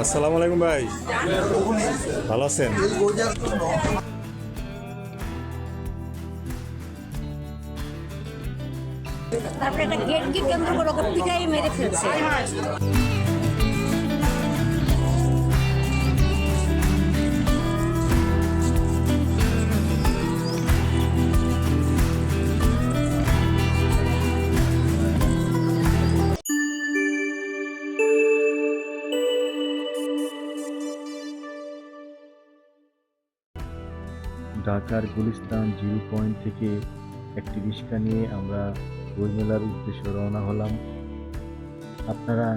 আসসালামু আলাইকুম ভাই। ভালো আছেন? তারপরে একটা গেটকে কেন্দ্র করে মেরে ফেলছে। ঢাকার গুলিস্তান জিরো পয়েন্ট থেকে একটি রিক্সা নিয়ে আমরা বইমেলার উদ্দেশ্যে রওনা হলাম। আপনারা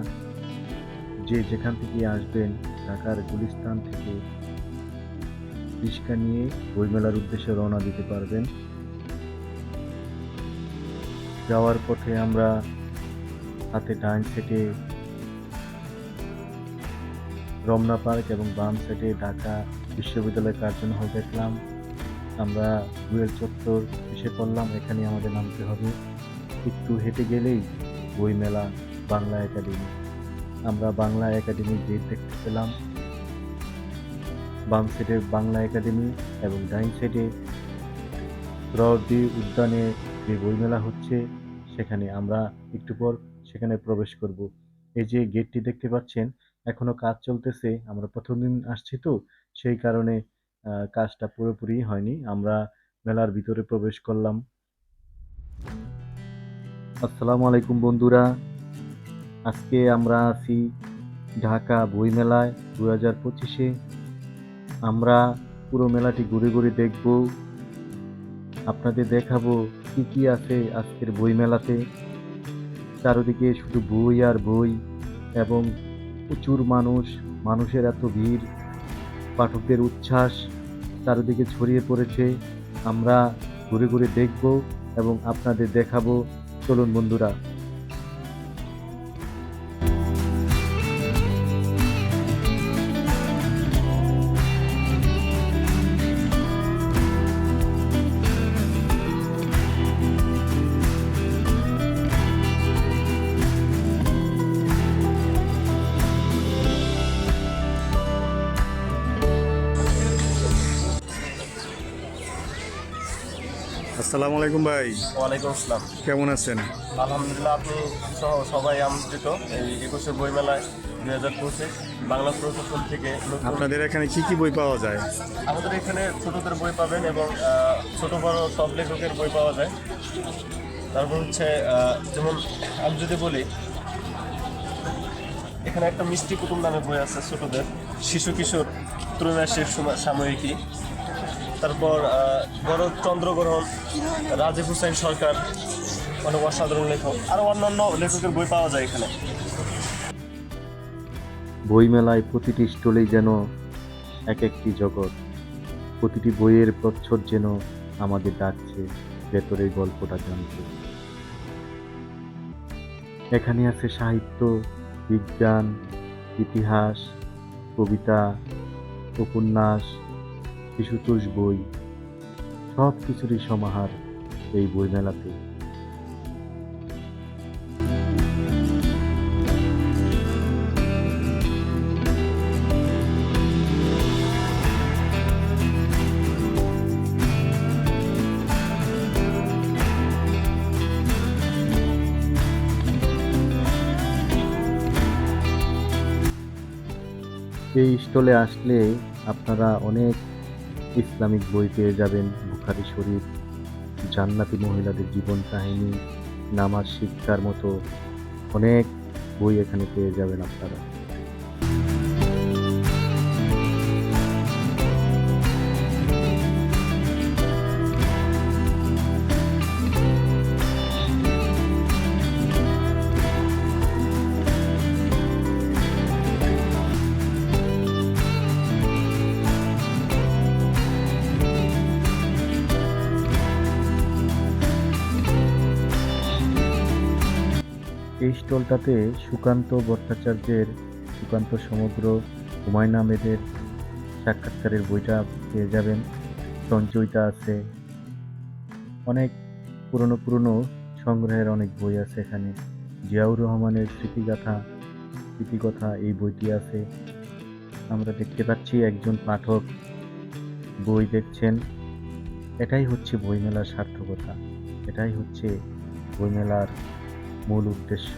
যে যেখান থেকে আসবেন ঢাকার গুলিস্তান থেকে রিক্সা নিয়ে বইমেলার উদ্দেশ্যে রওনা দিতে পারবেন। যাওয়ার পথে আমরা হাতে ডাইন সেটে রমনা পার্ক এবং বাম সাইডে ঢাকা বিশ্ববিদ্যালয় কার্জন হল দেখলাম। আমরা রুয়েল চত্বর এসে পড়লাম এখানে আমাদের নামতে হবে। একটু হেঁটে গেলেই বইমেলা বাংলা একাডেমি। আমরা বাংলা একাডেমির গেট দেখতে পেলাম। বাম সাইডে বাংলা একাডেমি এবং ডাইন সাইডে রদি উদ্যানে যে বইমেলা হচ্ছে, সেখানে আমরা একটু পর সেখানে প্রবেশ করব। এই যে গেটটি দেখতে পাচ্ছেন, এখনও কাজ চলতেছে। আমরা প্রথম দিন আসছি তো, সেই কারণে কাজটা পুরোপুরি হয়নি। আমরা মেলার ভিতরে প্রবেশ করলাম। আসসালামু আলাইকুম বন্ধুরা। আজকে আমরা আছি ঢাকা বই মেলায় দু হাজার পঁচিশে। আমরা পুরো মেলাটি ঘুরে ঘুরে দেখব। আপনাদের দেখাবো কি কি আছে আজকের বই মেলাতে। চারিদিকে শুধু বই আর বই এবং প্রচুর মানুষ, মানুষের এত ভিড়, পাঠকদের উচ্ছ্বাস। চারিদিকে ছড়িয়ে পড়েছে। আমরা ঘুরে ঘুরে দেখব এবং আপনাদের দেখাবো। চলুন বন্ধুরা। আসসালামু আলাইকুম ভাই। ওয়ালাইকুম আসসালাম। কেমন আছেন? আলহামদুলিল্লাহ আপনি সহ সবাই আমন্ত্রিত এই একুশে বইমেলায় দুই হাজার পঁচিশ বাংলা প্রশাসন থেকে আপনাদের এখানে কি কি বই পাওয়া যায়? আমাদের এখানে ছোটদের বই পাবেন এবং ছোট বড় সব লেখকের বই পাওয়া যায়। তারপর হচ্ছে যেমন আমি যদি বলি এখানে একটা মিষ্টি কুটুম নামে বই আছে ছোটদের। শিশু কিশোর ত্রৈমাসিক সমা- সাময়িকী। তারপর বড় চন্দ্রগ্রহণ রাজীব হুসাইন সরকার, অনেক অসাধারণ লেখক আরও অন্যান্য লেখকের বই পাওয়া যায় এখানে। বইমেলায় প্রতিটি স্টলেই যেন এক একটি জগৎ, প্রতিটি বইয়ের প্রচ্ছদ যেন আমাদের ডাকছে, ভেতরের গল্পটা জানতে। এখানে আছে সাহিত্য, বিজ্ঞান, ইতিহাস, কবিতা, উপন্যাস শিশুতোষ বই সব কিছুরই সমাহার এই বইমেলাতে। এই স্টলে আসলে আপনারা অনেক ইসলামিক বই পেয়ে যাবেন বুখারি শরীফ, জান্নাতি মহিলাদের জীবন কাহিনী, নামাজ শিক্ষার মতো অনেক বই এখানে পেয়ে যাবেন আপনারা। এই স্টলটাতে সুকান্ত ভট্টাচার্যের, সুকান্ত সমগ্র হুমায়ুন আহমেদের সাক্ষাৎকারের বইটা পেয়ে যাবেন। সঞ্চয়িতা আছে। অনেক পুরনো পুরনো সংগ্রহের অনেক বই আছে এখানে। জিয়াউর রহমানের স্মৃতিগাথা, স্মৃতিকথা এই বইটি আছে। আমরা দেখতে পাচ্ছি একজন পাঠক বই দেখছেন। এটাই হচ্ছে বইমেলার সার্থকতা। এটাই হচ্ছে বইমেলার মূল উদ্দেশ্য।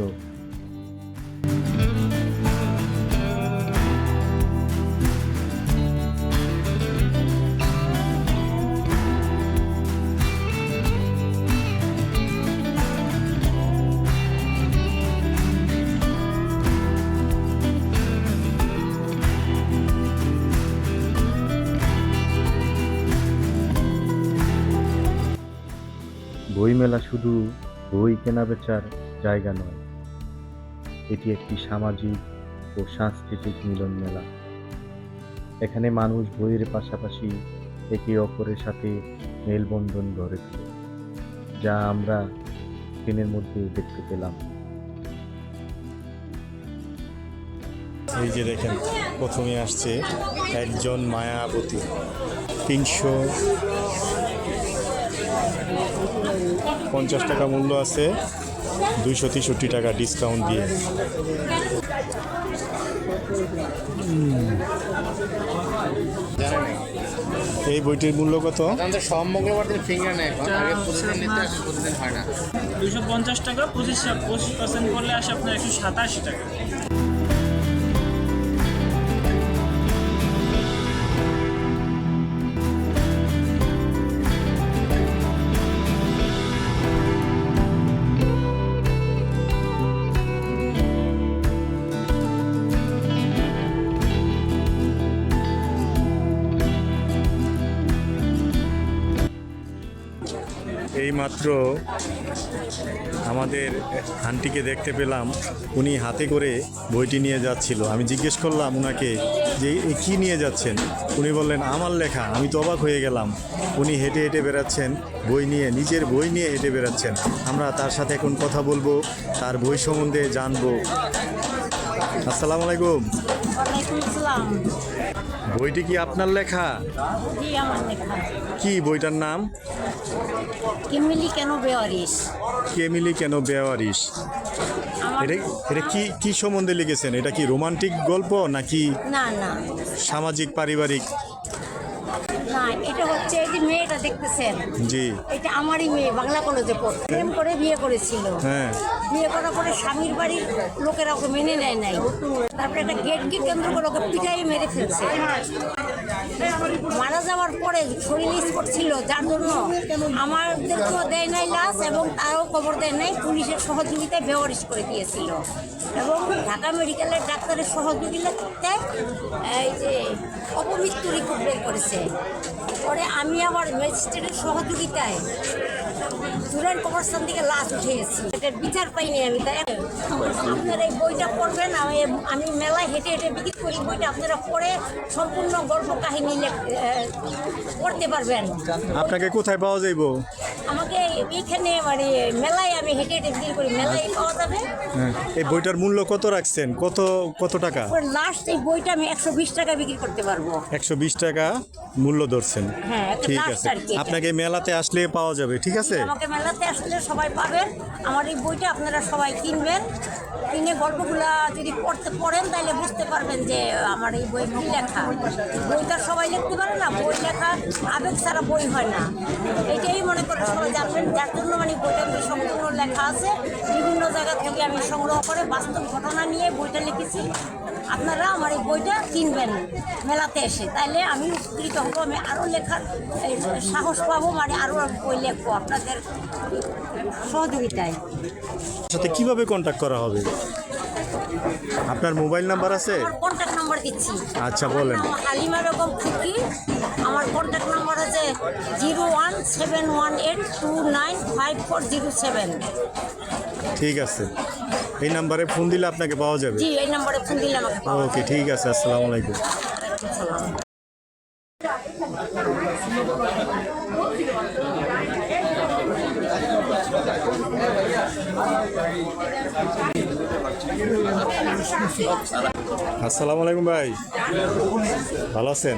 বইমেলা শুধু বই কেনাবেচার জায়গা নয়। এটি একটি সামাজিক ও সাংস্কৃতিক মিলন মেলা। এখানে মানুষ বইয়ের পাশাপাশি একে অপরের সাথে মেলবন্ধন গড়ে তোলে, যা আমরা স্ক্রিনের মধ্যে দেখতে পেলাম। এই যে দেখেন, প্রথমে আসছে একজন মায়াবতী। তিনশো পঞ্চাশ টাকা মূল্য আছে। দুইশো তেষট্টি টাকা ডিসকাউন্ট দিয়ে। এই বইটির মূল্য কত? সব মঙ্গলবার দিন ফিঙ্গার নেয় প্রতিদিন নিতে আসে প্রতিদিন হয় না। দুশো পঞ্চাশ টাকা পঁচিশ পঁচিশ পার্সেন্ট করলে আসে আপনার একশো সাতাশি টাকা। এইমাত্র আমাদের আন্টিকে দেখতে পেলাম। উনি হাতে করে বইটি নিয়ে যাচ্ছিল। আমি জিজ্ঞেস করলাম ওনাকে যে কী নিয়ে যাচ্ছেন? উনি বললেন, আমার লেখা। আমি তো অবাক হয়ে গেলাম। উনি হেঁটে হেঁটে বেড়াচ্ছেন, বই নিয়ে, নিজের বই নিয়ে হেঁটে বেড়াচ্ছেন। আমরা তার সাথে এখন কথা বলব, তার বই সম্বন্ধে জানব। আসসালামু আলাইকুম। বইটি কি আপনার লেখা? জি আমার লেখা কি বইটার নাম? কেমিলি কেন বেয়ারিস কেমিলি কেন বেওয়ারিস এটা এটা কি কি সম্বন্ধে লিখেছেন? এটা কি রোমান্টিক গল্প নাকি না না। সামাজিক পারিবারিক? না এটা হচ্ছে এই যে মেয়েটা দেখতেছেন? জি। এটা আমারই মেয়ে বাংলা কলেজে পড়তো প্রেম করে বিয়ে করেছিল। হ্যাঁ। বিয়ে করার পরে স্বামীর বাড়ির লোকেরা ওকে মেনে নেয় নাই। তারপরে একটা গেট কেন্দ্র করে ওকে পিঠাই মেরে ফেলছে। মারা যাওয়ার পরে শরীর করছিল, যার জন্য আমাদেরকেও দেয় নাই লাশ এবং তারও খবর দেয় নাই, পুলিশের সহযোগিতায় বেওয়ারিশ করে দিয়েছিল। এবং ঢাকা মেডিকেলের ডাক্তারের সহযোগিতায় এই যে অপমৃত্যু রিপোর্ট করেছে। পরে আমি আবার ম্যাজিস্ট্রেটের সহযোগিতায় কবরস্থান থেকে লাশ উঠিয়েছি এটার বিচার পাইনি আমি তাই আপনারা এই বইটা পড়বেন আমি মেলায় হেঁটে হেঁটে বিক্রি করি বইটা আপনারা পড়ে সম্পূর্ণ গল্প কাহিনী পড়তে পারবেন। আপনাকে কোথায় পাওয়া যাইব? আমাকে এইখানে মানে মেলায় আমি হেঁটে হেঁটে বিক্রি করি মেলায় পাওয়া যাবে। হ্যাঁ এই বইটার মূল্য কত রাখছেন? কত কত টাকা? লাস্ট এই বইটা আমি একশো বিশ টাকা বিক্রি করতে পারব। একশো বিশ টাকা মূল্য ধরছেন। হ্যাঁ, ঠিক আছে। আপনাকে মেলাতে আসলে পাওয়া যাবে ঠিক আছে? আমাকে মেলাতে আসলে সবাই পাবেন আমার এই বইটা আপনারা সবাই কিনবেন। কিনে গল্পগুলা যদি পড়তে পড়েন, তাহলে বুঝতে পারবেন যে আমার এই বই কী লেখা। বইটা সবাই লিখতে পারে না, বই লেখা আবেগ ছাড়া বই হয় না। এটাই মনে করে সবাই জানবেন। যার জন্য মানে বইটা সম্পূর্ণ লেখা আছে। বিভিন্ন জায়গা থেকে আমি সংগ্রহ করে বাস্তব ঘটনা নিয়ে বইটা লিখেছি। আপনারা আমার এই বইটা কিনবেন মেলাতে এসে। তাইলে আমি উপকৃত হব আমি আরও লেখার সাহস পাবো মানে আরও বই লিখব আপনাদের সহযোগিতায়। সাথে কীভাবে কন্ট্যাক্ট করা হবে? আপনার মোবাইল নাম্বার আছে? কন্ট্যাক্ট নাম্বার দিচ্ছি। আচ্ছা, বলেন। হালিমা বেগম খুকি। আমার কন্ট্যাক্ট নাম্বার আছে zero one seven one eight two nine five four zero seven. ঠিক আছে। এই নাম্বারে ফোন দিলে আপনাকে পাওয়া যাবে? জি এই নাম্বারে ফোন দিলে আমাকে পাওয়া ওকে ঠিক আছে আসসালামু আলাইকুম। যাবে। আসসালামু আলাইকুম ভাই। ভালো আছেন?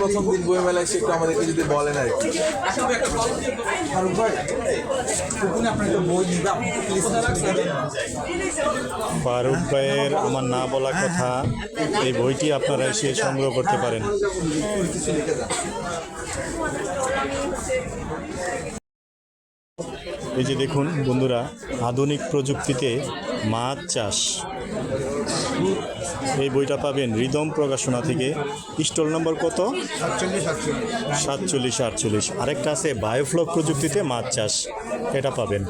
প্রথম দিন বই মেলায় এসে একটু আমাদেরকে যদি বলেন আর কি ফারুক ভাইয়ের আমার না বলা কথা, এই বইটি আপনারা এসে সংগ্রহ করতে পারেন। এই যে দেখুন বন্ধুরা আধুনিক প্রযুক্তিতে মাছ চাষ। এই বইটা পাবেন রিদম প্রকাশনা থেকে। স্টল নম্বর কত? সাতচল্লিশ আটচল্লিশ। আরেকটা আছে বায়োফ্লক প্রযুক্তিতে মাছ চাষ। এটা পাবেন।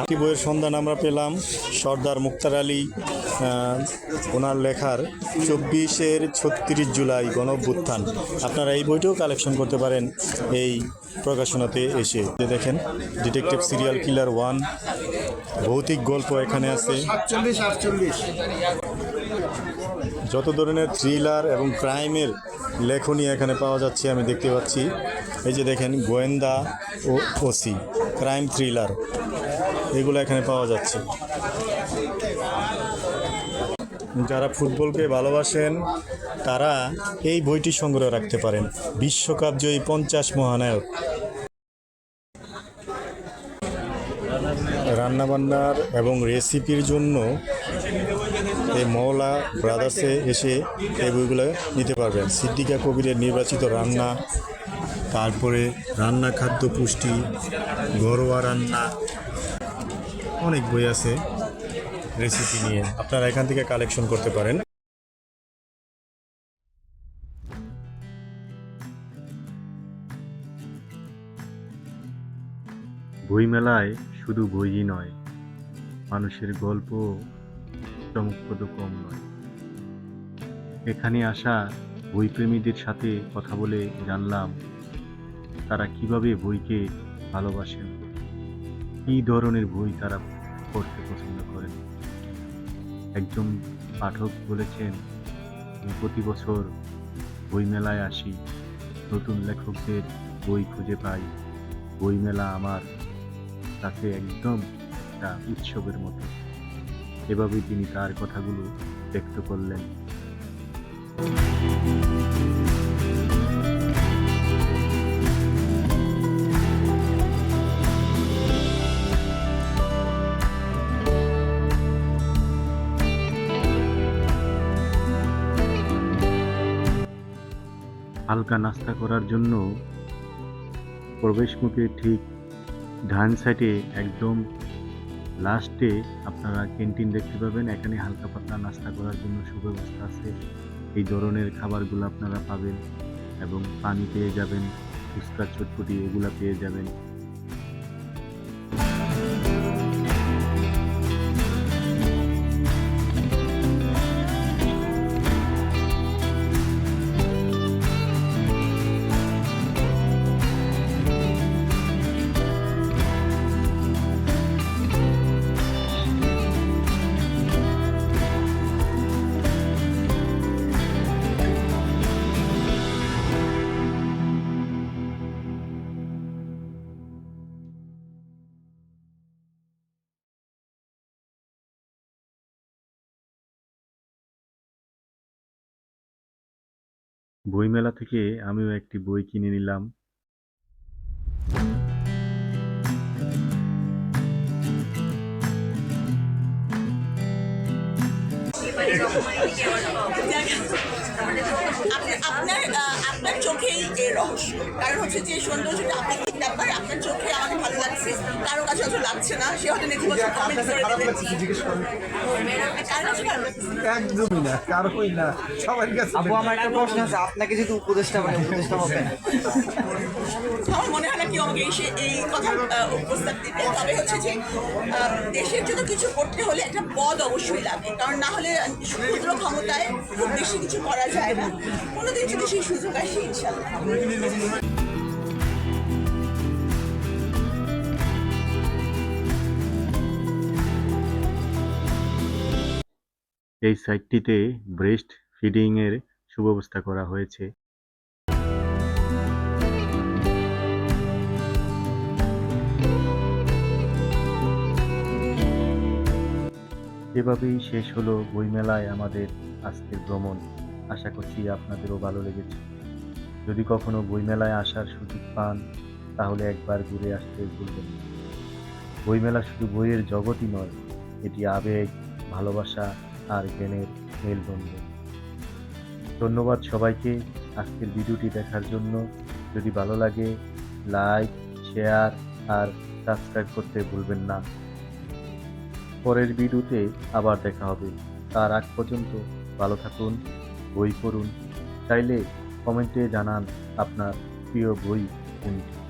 একটি বইয়ের সন্ধান আমরা পেলাম? সর্দার মুক্তার আলী ওনার লেখার চব্বিশের ছত্রিশ জুলাই গণভ্যুত্থান আপনারা এই বইটাও কালেকশন করতে পারেন এই প্রকাশনাতে এসে। যে দেখেন ডিটেকটিভ সিরিয়াল কিলার ওয়ান ভৌতিক গল্প এখানে আছে। যত ধরনের থ্রিলার এবং ক্রাইমের লেখনী এখানে পাওয়া যাচ্ছে, আমি দেখতে পাচ্ছি। এই যে দেখেন, গোয়েন্দা ও ওসি ক্রাইম থ্রিলার এগুলো এখানে পাওয়া যাচ্ছে। যারা ফুটবলকে ভালোবাসেন, তারা এই বইটি সংগ্রহ রাখতে পারেন। বিশ্বকাপ জয়ী পঞ্চাশ মহানায়ক। রান্নাবান্নার এবং রেসিপির জন্য এই মৌলা ব্রাদার্সে এসে এই বইগুলো নিতে পারবেন। সিদ্দিকা কবিরের নির্বাচিত রান্না, তারপরে রান্না খাদ্য পুষ্টি, ঘরোয়া রান্না, অনেক বই আছে। রেসিপি নিয়ে আপনারা এখান থেকে কালেকশন করতে পারেন। বইমেলায় শুধু বইই নয়, মানুষের গল্প চমকপ্রদ কম নয়। এখানে আসা বইপ্রেমীদের সাথে কথা বলে জানলাম তারা কীভাবে বইকে ভালোবাসেন, কী ধরনের বই তারা পড়তে পছন্দ করেন। একজন পাঠক বলেছেন প্রতি বছর বই মেলায় আসি। নতুন লেখকদের বই খুঁজে পাই। বই মেলা আমার কাছে একদম একটা উৎসবের মতো। এভাবেই তিনি তার কথাগুলো ব্যক্ত করলেন। হালকা নাস্তা করার জন্য প্রবেশমুখে ঠিক ডান সাইডে একদম লাস্টে আপনারা ক্যান্টিন দেখতে পাবেন। এখানে হালকা পাতলা নাস্তা করার জন্য সুব্যবস্থা আছে। এই ধরনের খাবারগুলো আপনারা পাবেন এবং পানি পেয়ে যাবেন, ফুচকা, চটপটি, এগুলো পেয়ে যাবেন। বইমেলা থেকে আমিও একটি বই কিনে নিলাম। আপনি- আপনার আপনার চোখেই এই রহস্য, কারণ হচ্ছে যে সৌন্দর্যটা আপনি করে আপনার চোখে আমাকে ভালো লাগছে কারও কাছে হয়তো লাগছে না সে হয়তো নেতিবাচক কমেন্ট করে একদমই না কারোই না সবার কাছে আপু আমার একটা প্রশ্ন আছে আপনাকে যদি উপদেশটা মানে উপদেশটা হবেন আমার মনে হয় না কেউ আমাকে এসে এই কথা প্রস্তাব দিবে। তবে হচ্ছে যে দেশের জন্য কিছু করতে হলে একটা পদ অবশ্যই লাগে। কারণ না হলে ক্ষুদ্র ক্ষমতায় খুব বেশি কিছু করা যায় না। কোনোদিন যদি সেই সুযোগ আসে ইনশাল্লাহ এই সাইটটিতে ব্রেস্ট ফিডিংয়ের সুব্যবস্থা করা হয়েছে। এভাবেই শেষ হলো বইমেলায় আমাদের আজকের ভ্রমণ। আশা করছি আপনাদেরও ভালো লেগেছে। যদি কখনো বইমেলায় আসার সুযোগ পান, তাহলে একবার ঘুরে আসতে ভুলবেন বইমেলা শুধু বইয়ের জগতই নয়, এটি আবেগ, ভালোবাসা আর জ্ঞানের মেলবন্ধন। ধন্যবাদ সবাইকে আজকের ভিডিওটি দেখার জন্য। যদি ভালো লাগে, লাইক, শেয়ার আর সাবস্ক্রাইব করতে ভুলবেন না। পরের ভিডিওতে আবার দেখা হবে। তার আগ পর্যন্ত ভালো থাকুন, বই পড়ুন। চাইলে কমেন্টে জানান আপনার প্রিয় বই কোনটি।